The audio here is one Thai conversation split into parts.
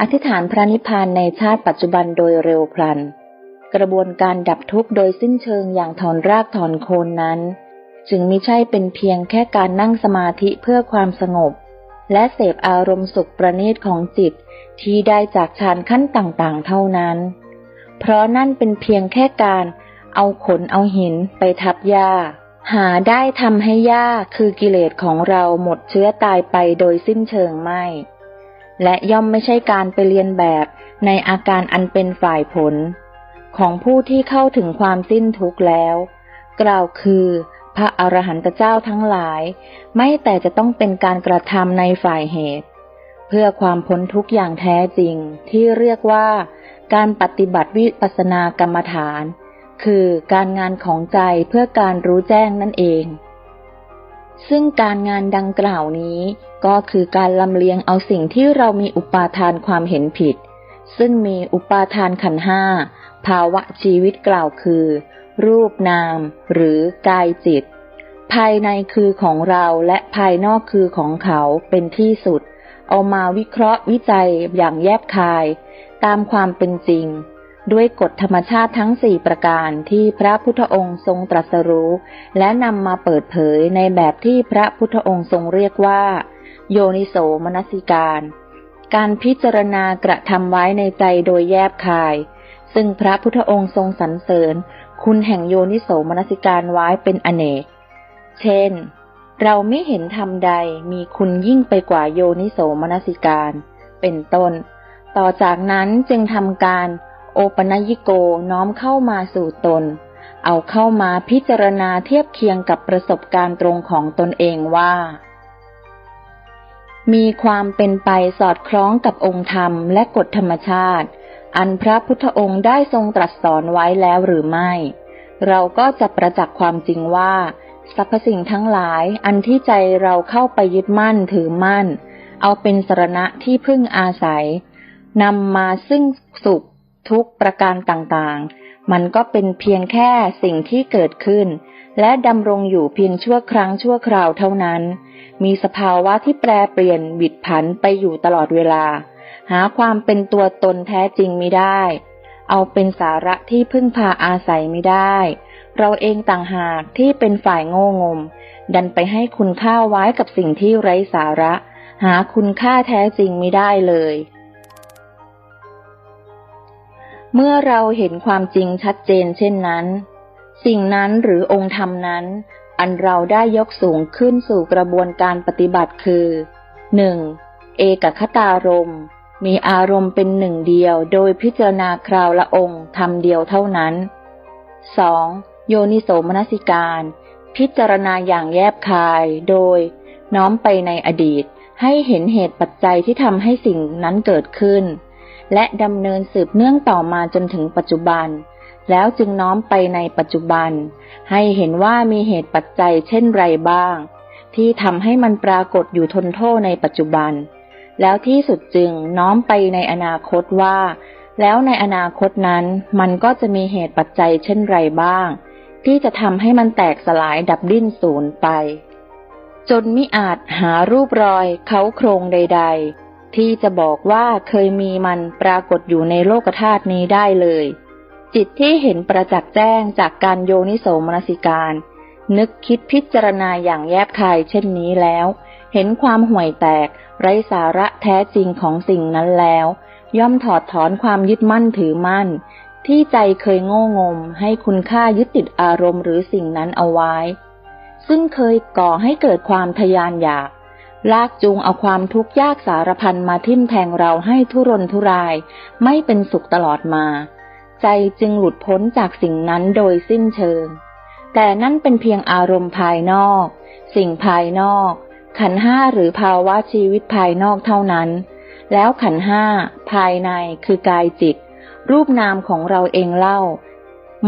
อธิษฐานพระนิพพานในชาติปัจจุบันโดยเร็วพลัน กระบวนการดับทุกข์โดยสิ้นเชิงอย่างถอนรากถอนโคนนั้น จึงไม่ใช่เป็นเพียงแค่การนั่งสมาธิเพื่อความสงบ และเสพอารมณ์สุขประณีตของจิตที่ได้จากฌานขั้นต่างๆ เท่านั้น เพราะนั่นเป็นเพียงแค่การเอาขนเอาหินไปทับหญ้า หาได้ทำให้หญ้าคือกิเลสของเราหมดเชื้อตายไปโดยสิ้นเชิงไม่ และย่อมไม่ใช่การไปเรียนแบบในอาการอันเป็นฝ่ายผล ของผู้ที่เข้าถึงความสิ้นทุกข์แล้ว กล่าวคือพระอรหันตเจ้าทั้งหลาย ไม่แต่จะต้องเป็นการกระทำในฝ่ายเหตุ เพื่อความพ้นทุกข์อย่างแท้จริงที่เรียกว่า การปฏิบัติวิปัสสนากรรมฐาน คือการงานของใจเพื่อการรู้แจ้งนั่นเอง ซึ่งการงานดังกล่าวนี้ ก็คือการลำเลียงเอาสิ่งที่เรามีอุปาทานความเห็นผิด ซึ่งมีอุปาทานขันห้าภาวะชีวิตกล่าวคือ รูปนาม หรือกายจิต ภายในคือของเราและภายนอกคือของเขาเป็นที่สุด เอามาวิเคราะห์วิจัยอย่างแยบคาย ตามความเป็นจริง ด้วยกฎธรรมชาติทั้งสี่ประการที่พระพุทธองค์ทรงตรัสรู้ และนำมาเปิดเผยในแบบที่พระพุทธองค์ทรงเรียกว่า โยนิโสมนสิการ การพิจารณากระทำไว้ในใจโดยแยบคาย ซึ่งพระพุทธองค์ทรงสรรเสริญ คุณแห่งโยนิโสมนสิการไว้เป็นอเนก เช่น เราไม่เห็นธรรมใดมีคุณยิ่งไปกว่าโยนิโสมนสิการ เป็นต้น ต่อจากนั้นจึงทำการ โอปนยิโกน้อมเข้ามาสู่ตน เอาเข้ามาพิจารณาเทียบเคียงกับประสบการณ์ตรงของตนเองว่า มีความเป็นไปสอดคล้องกับองค์ธรรมและกฎธรรมชาติ อันพระพุทธองค์ได้ทรงตรัสสอนไว้แล้วหรือไม่ เราก็จะประจักษ์ความจริงว่าสรรพสิ่งทั้งหลายอันที่ใจเราเข้าไปยึดมั่นถือมั่น เอาเป็นสรณะที่พึ่งอาศัยนำมาซึ่งสุข ทุกประการต่างๆ มันก็เป็นเพียงแค่สิ่งที่เกิดขึ้น และดำรงอยู่เพียงชั่วครั้งชั่วคราวเท่านั้น มีสภาวะที่แปรเปลี่ยนบิดผันไปอยู่ตลอดเวลา หาความเป็นตัวตนแท้จริงไม่ได้ เอาเป็นสาระที่พึ่งพาอาศัยไม่ได้ เราเองต่างหากที่เป็นฝ่ายโง่งม ดันไปให้คุณค่าไว้กับสิ่งที่ไร้สาระ หาคุณค่าแท้จริงไม่ได้เลย เมื่อเราเห็นความจริงชัดเจนเช่นนั้น สิ่งนั้นหรือองค์ธรรมนั้น อันเราได้ยกสูงขึ้นสู่กระบวนการปฏิบัติคือ 1. เอกคตารมณ์มีอารมณ์เป็นหนึ่งเดียวโดยพิจารณาคราวละองค์ทำเดียวเท่านั้น 2. โยนิโสมนสิการ พิจารณาอย่างแยบคายโดย น้อมไปในอดีตให้เห็นเหตุปัจจัยที่ทำให้สิ่งนั้นเกิดขึ้น และดำเนินสืบเนื่องต่อมาจนถึงปัจจุบัน แล้วจึงน้อมไปในปัจจุบัน ให้เห็นว่ามีเหตุปัจจัยเช่นไรบ้าง ที่ทำให้มันปรากฏอยู่ทนโทษในปัจจุบัน แล้วที่สุดจึงน้อมไปในอนาคตว่า แล้วในอนาคตนั้นมันก็จะมีเหตุปัจจัยเช่นไรบ้าง ที่จะทำให้มันแตกสลายดับดิ้นสูญไป จนมิอาจหารูปรอยเขาโครงใด ๆ ที่จะบอกว่าเคยมีมันปรากฏอยู่ในโลกธาตุนี้ได้เลย จิตที่เห็นประจักษ์แจ้งจากการโยนิโสมนสิการ นึกคิดพิจารณาอย่างแยบคายเช่นนี้แล้ว เห็นความห่วยแตก ไร้สาระแท้จริงของสิ่งนั้นแล้ว ย่อมถอดถอนความยึดมั่นถือมั่น ที่ใจเคยโง่งม ให้คุณค่ายึดติดอารมณ์หรือสิ่งนั้นเอาไว้ ซึ่งเคยก่อให้เกิดความทยานอยาก ลากจูงเอาความทุกข์ยากสารพันมาทิ่มแทงเราให้ทุรนทุราย ไม่เป็นสุขตลอดมา ใจจึงหลุดพ้นจากสิ่งนั้นโดยสิ้นเชิง แต่นั่นเป็นเพียงอารมณ์ภายนอก สิ่งภายนอก ขันห้าหรือภาวะชีวิตภายนอกเท่านั้น แล้วขันห้าภายในคือกายจิต รูปนามของเราเองเล่า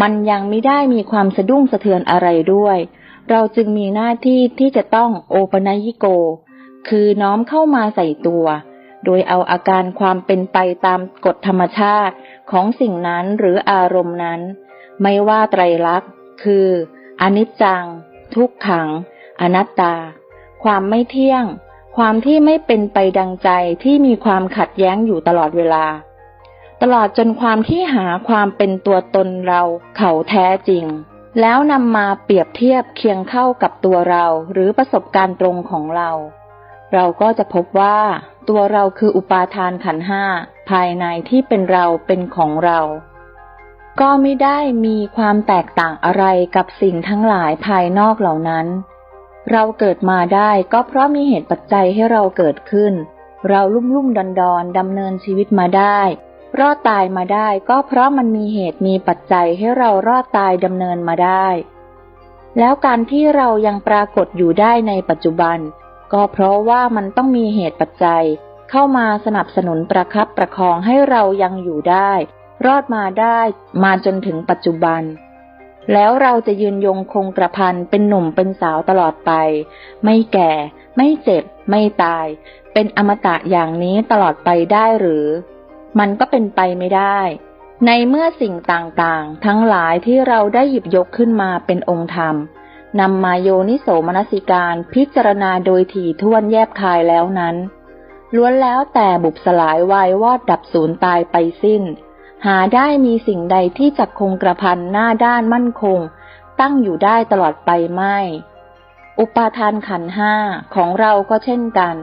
มันยังไม่ได้มีความสะดุ้งสะเทือนอะไรด้วย เราจึงมีหน้าที่ที่จะต้องโอปนยิโก คือน้อมเข้ามาใส่ตัว โดยเอาอาการความเป็นไปตามกฎธรรมชาติของสิ่งนั้นหรืออารมณ์นั้น ไม่ว่าไตรลักษณ์ คือ อนิจจัง ทุกขัง อนัตตา ความไม่เที่ยง ความที่ไม่เป็นไปดังใจที่มีความขัดแย้งอยู่ตลอดเวลา ตลอดจนความที่หาความเป็นตัวตนเราเขาแท้จริง แล้วนำมาเปรียบเทียบเคียงเข้ากับตัวเราหรือประสบการณ์ตรงของเรา เราก็จะพบว่า ตัวเราคืออุปาทานขันห้าภายในที่เป็นเราเป็นของเรา ก็ไม่ได้มีความแตกต่างอะไรกับสิ่งทั้งหลายภายนอกเหล่านั้น เราเกิดมาได้ก็เพราะมีเหตุปัจจัยให้เราเกิดขึ้น เราลุ่มลุ่มดอนดอนดำเนินชีวิตมาได้รอดตายมาได้ก็เพราะมันมีเหตุมีปัจจัยให้เรารอดตายดำเนินมาได้ แล้วการที่เรายังปรากฏอยู่ได้ในปัจจุบัน ก็เพราะว่ามันต้องมีเหตุปัจจัย เข้ามาสนับสนุนประคับประคองให้เรายังอยู่ได้ รอดมาได้มาจนถึงปัจจุบัน แล้วเราจะยืนยงคงกระพันเป็นหนุ่มเป็นสาวตลอดไป ไม่แก่ ไม่เจ็บ ไม่ตาย เป็นอมตะอย่างนี้ตลอดไปได้หรือ มันก็เป็นไปไม่ได้ในเมื่อสิ่งต่างๆ ทั้งหลายที่เราได้หยิบยกขึ้นมาเป็นองค์ธรรม นำมาโยนิโสมนสิการพิจารณาโดยถี่ถ้วนแยบคายแล้วนั้น ล้วนแล้วแต่บุบสลายวายวอดดับสูญตายไปสิ้น หาได้มีสิ่งใดที่จะคงกระพันหน้าด้านมั่นคง ตั้งอยู่ได้ตลอดไปไม่ อุปาทานขันห้าของเราก็เช่นกัน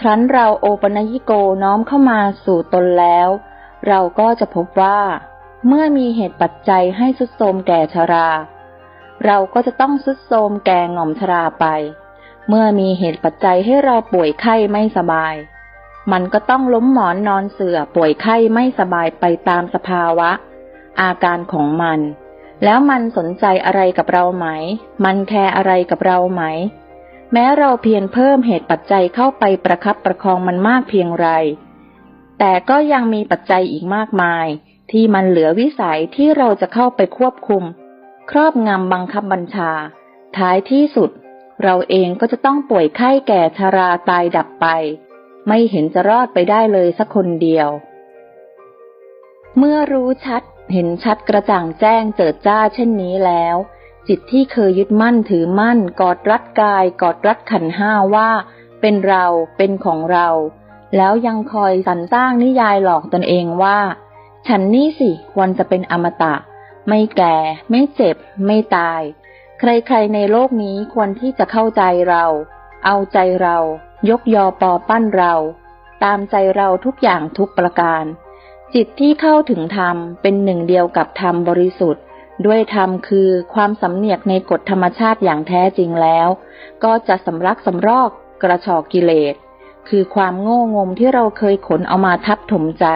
ครั้นเราโอปนยิโกน้อมเข้ามาสู่ตนแล้ว เราก็จะพบว่า เมื่อมีเหตุปัจจัยให้สุดโทมแก่ชรา เราก็จะต้องสุดโทมแก่หง่อมชราไป เมื่อมีเหตุปัจจัยให้เราป่วยไข้ไม่สบาย มันก็ต้องล้มหมอนนอนเสื่อป่วยไข้ไม่สบายไปตามสภาวะ อาการของมัน แล้วมันสนใจอะไรกับเราไหม มันแคร์อะไรกับเราไหม แม้เราเพียงเพิ่มเหตุปัจจัยเข้าไปประคับประคองมันมากเพียงไร แต่ก็ยังมีปัจจัยอีกมากมาย ที่มันเหลือวิสัยที่เราจะเข้าไปควบคุม ครอบงำบังคับบัญชา ท้ายที่สุด เราเองก็จะต้องป่วยไข้แก่ชาราตายดับไป ไม่เห็นจะรอดไปได้เลยสักคนเดียว เมื่อรู้ชัดเห็นชัดกระจ่างแจ้งเจิดจ้าเช่นนี้แล้ว จิตที่เคยยึดมั่นถือมั่น กอดรัดกายกอดรัดขันห้าว่า เป็นเราเป็นของเรา แล้วยังคอยสรรสร้างนิยายหลอกตนเองว่า ฉันนี่สิควรจะเป็นอมตะ ไม่แก่ ไม่เจ็บ ไม่ตาย ใครๆในโลกนี้ควรที่จะเข้าใจเรา เอาใจเรา ยกยอปอปั้นเรา ตามใจเราทุกอย่างทุกประการ จิตที่เข้าถึงธรรมเป็นหนึ่งเดียวกับธรรมบริสุทธิ์ ด้วยธรรมคือความสำเนียกในกฎธรรมชาติอย่างแท้จริงแล้ว ก็จะสำรักสำรอกกระชอกกิเลส คือความโง่งมที่เราเคยขนเอามาทับถมใจ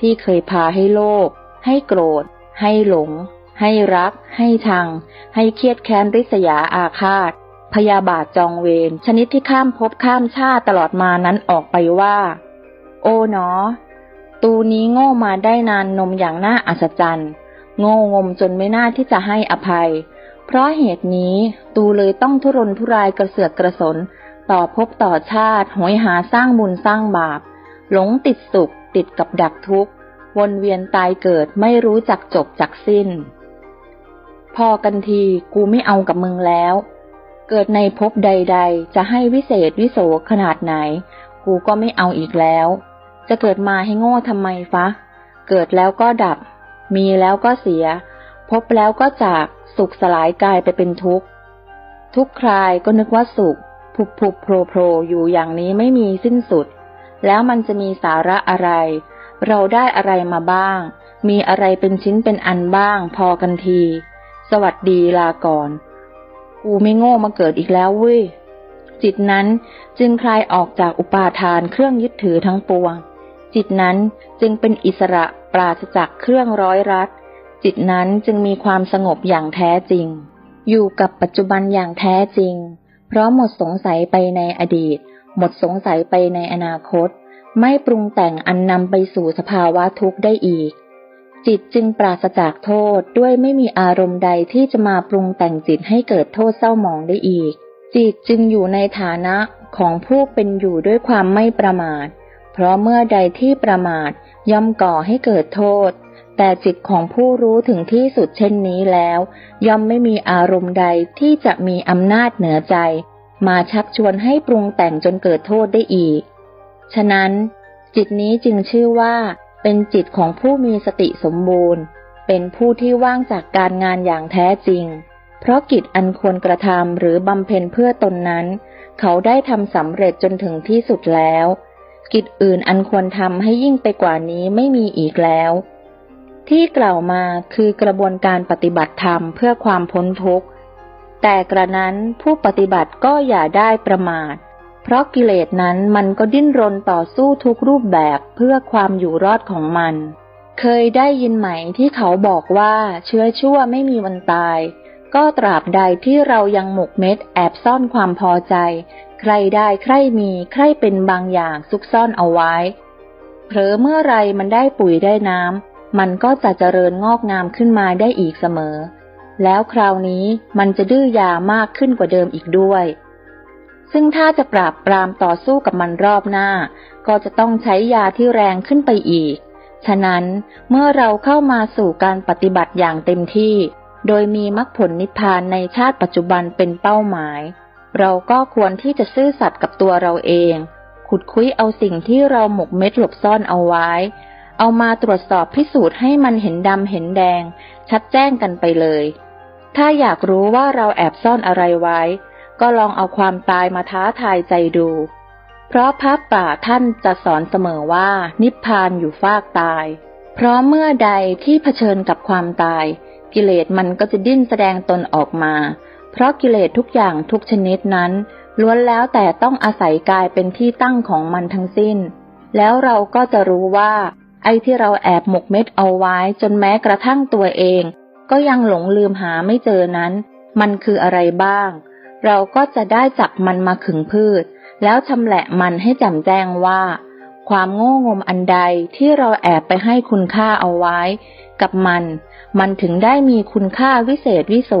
ที่เคยพาให้โลภให้โกรธ ให้หลง ให้รัก ให้ชัง ให้เครียดแค้นริษยาอาฆาต พยาบาทจองเวรชนิดที่ข้ามภพข้ามชาติตลอดมานั้นออกไปว่า โอ๋เนาะตูนี้โง่มาได้นานนมอย่างน่าอัศจรรย์โง่งมจนไม่น่าที่จะให้อภัย เพราะเหตุนี้ตูเลยต้องทุรนทุรายกระเสือกกระสน ต่อภพต่อชาติหอยหาสร้างบุญสร้างบาป หลงติดสุขติดกับดักทุกข์ วนเวียนตายเกิดไม่รู้จักจบจักสิ้น พอกันทีกูไม่เอากับมึงแล้ว เกิดในภพใด ๆ จะให้วิเศษวิโสขนาดไหน กูก็ไม่เอาอีกแล้ว จะเกิดมาให้โง่ทำไมฟะ เกิดแล้วก็ดับ มีแล้วก็เสีย พบแล้วก็จากสุขสลายกายไปเป็นทุกข์ ทุกครายก็นึกว่าสุข ผุบผุบโผล่โผล่อยู่อย่างนี้ไม่มีสิ้นสุด แล้วมันจะมีสาระอะไร เราได้อะไรมาบ้าง มีอะไรเป็นชิ้นเป็นอันบ้าง พอกันที สวัสดีลาก่อน กูไม่โง่มาเกิดอีกแล้วเว้ย จิตนั้นจึงคลายออกจากอุปาทานเครื่องยึดถือทั้งปวง จิตนั้นจึงเป็นอิสระปราศจากเครื่องร้อยรัด จิตนั้นจึงมีความสงบอย่างแท้จริง อยู่กับปัจจุบันอย่างแท้จริง เพราะหมดสงสัยไปในอดีต หมดสงสัยไปในอนาคต ไม่ปรุงแต่งอันนำไปสู่สภาวะทุกข์ได้อีก จิตจึงปราศจากโทษด้วยไม่มีอารมณ์ใดที่จะมาปรุงแต่งจิตให้เกิดโทษเศร้าหมองได้อีก จิตจึงอยู่ในฐานะของผู้เป็นอยู่ด้วยความไม่ประมาท เพราะเมื่อใดที่ประมาทย่อมก่อให้เกิดโทษ แต่จิตของผู้รู้ถึงที่สุดเช่นนี้แล้ว ย่อมไม่มีอารมณ์ใดที่จะมีอำนาจเหนือใจ มาชักชวนให้ปรุงแต่งจนเกิดโทษได้อีก ฉะนั้น จิตนี้จึงชื่อว่า เป็นจิตของผู้มีสติสมบูรณ์ เป็นผู้ที่ว่างจากการงานอย่างแท้จริง เพราะกิจอันควรกระทำหรือบำเพ็ญเพื่อตนนั้น เขาได้ทำสำเร็จจนถึงที่สุดแล้ว กิจอื่นอันควรทำให้ยิ่งไปกว่านี้ไม่มีอีกแล้ว ที่กล่าวมาคือกระบวนการปฏิบัติธรรมเพื่อความพ้นทุกข์แต่กระนั้นผู้ปฏิบัติก็อย่าได้ประมาท เพราะกิเลสนั้นมันก็ดิ้นรนต่อสู้ทุกรูปแบบเพื่อความอยู่รอดของมัน เคยได้ยินไหมที่เขาบอกว่าเชื้อชั่วไม่มีวันตาย ก็ตราบใดที่เรายังหมกเม็ดแอบซ่อนความพอใจ ใครได้ใครมีใครเป็นบางอย่างซุกซ่อนเอาไว้ เผลอเมื่อไรมันได้ปุ๋ยได้น้ำมันก็จะเจริญงอกงามขึ้นมาได้อีกเสมอ แล้วคราวนี้มันจะดื้อยามากขึ้นกว่าเดิมอีกด้วย ซึ่งถ้าจะปราบปรามต่อสู้กับมันรอบหน้า ก็จะต้องใช้ยาที่แรงขึ้นไปอีก ฉะนั้นเมื่อเราเข้ามาสู่การปฏิบัติอย่างเต็มที่ โดยมีมรรคผลนิพพานในชาติปัจจุบันเป็นเป้าหมาย เราก็ควรที่จะซื่อสัตย์กับตัวเราเอง ขุดคุ้ยเอาสิ่งที่เราหมกเม็ดหลบซ่อนเอาไว้ เอามาตรวจสอบพิสูจน์ให้มันเห็นดำเห็นแดง ชัดแจ้งกันไปเลย ถ้าอยากรู้ว่าเราแอบซ่อนอะไรไว้ ก็ลองเอาความตายมาท้าทายใจดู เพราะพระป่าท่านจะสอนเสมอว่านิพพานอยู่ฟากตาย เพราะเมื่อใดที่เผชิญกับความตาย กิเลสมันก็จะดิ้นแสดงตนออกมา เพราะกิเลสทุกอย่างทุกชนิดนั้น ล้วนแล้วแต่ต้องอาศัยกายเป็นที่ตั้งของมันทั้งสิ้น แล้วเราก็จะรู้ว่า ไอ้ที่เราแอบหมกเม็ดเอาไว้จนแม้กระทั่งตัวเอง ก็ยังหลงลืมหาไม่เจอนั้น มันคืออะไรบ้าง เราก็จะได้จับมันมาขึงพืช แล้วชำแหละมันให้จำแจ้งว่า ความโง่งมอันใดที่เราแอบไปให้คุณค่าเอาไว้ กับมัน มันถึงได้มีคุณค่าวิเศษวิโส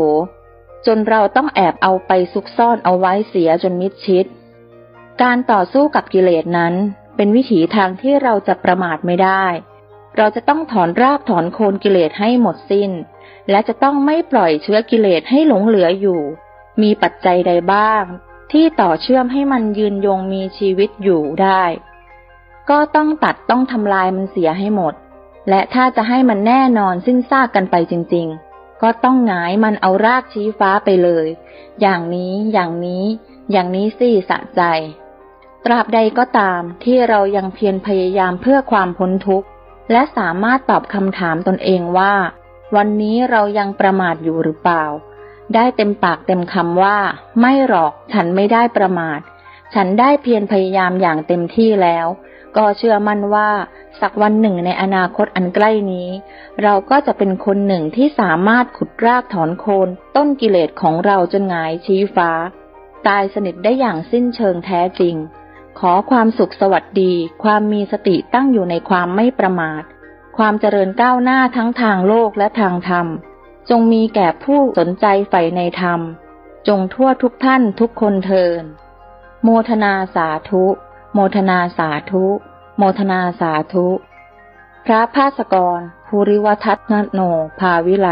จนเราต้องแอบเอาไปซุกซ่อนเอาไว้เสียจนมิดชิด การต่อสู้กับกิเลสนั้น เป็นวิถีทางที่เราจะประมาทไม่ได้ เราจะต้องถอนรากถอนโคนกิเลสให้หมดสิ้น และจะต้องไม่ปล่อยเชื้อกิเลสให้หลงเหลืออยู่ มีปัจจัยใดบ้าง ที่ต่อเชื่อมให้มันยืนยงมีชีวิตอยู่ได้ ก็ต้องตัดต้องทำลายมันเสียให้หมด และถ้าจะให้มันแน่นอนสิ้นซากกันไปจริง ๆ ก็ต้องหงายมันเอารากชี้ฟ้าไปเลย อย่างนี้อย่างนี้ อย่างนี้สิสะใจ ตราบใดก็ตามที่เรายังเพียรพยายามเพื่อความพ้นทุกข์ และสามารถตอบคำถามตนเองว่า วันนี้เรายังประมาทอยู่หรือเปล่า ได้เต็มปากเต็มคำว่า ไม่หรอกฉันไม่ได้ประมาท ฉันได้เพียรพยายามอย่างเต็มที่แล้ว ก็เชื่อมั่นว่า สักวันหนึ่งในอนาคตอันใกล้นี้ เราก็จะเป็นคนหนึ่งที่สามารถขุดรากถอนโคน ต้นกิเลสของเราจนหงายชี้ฟ้า ตายสนิทได้อย่างสิ้นเชิงแท้จริง ขอความสุขสวัสดี ความมีสติตั้งอยู่ในความไม่ประมาท ความเจริญก้าวหน้าทั้งทางโลกและทางธรรม จงมีแก่ผู้สนใจใฝ่ในธรรม จงทั่วทุกท่านทุกคนเทิน โมทนาสาธุ โมทนาสาธุ โมทนาสาธุ พระภาสกรภูริวัฒนโนภาวิไล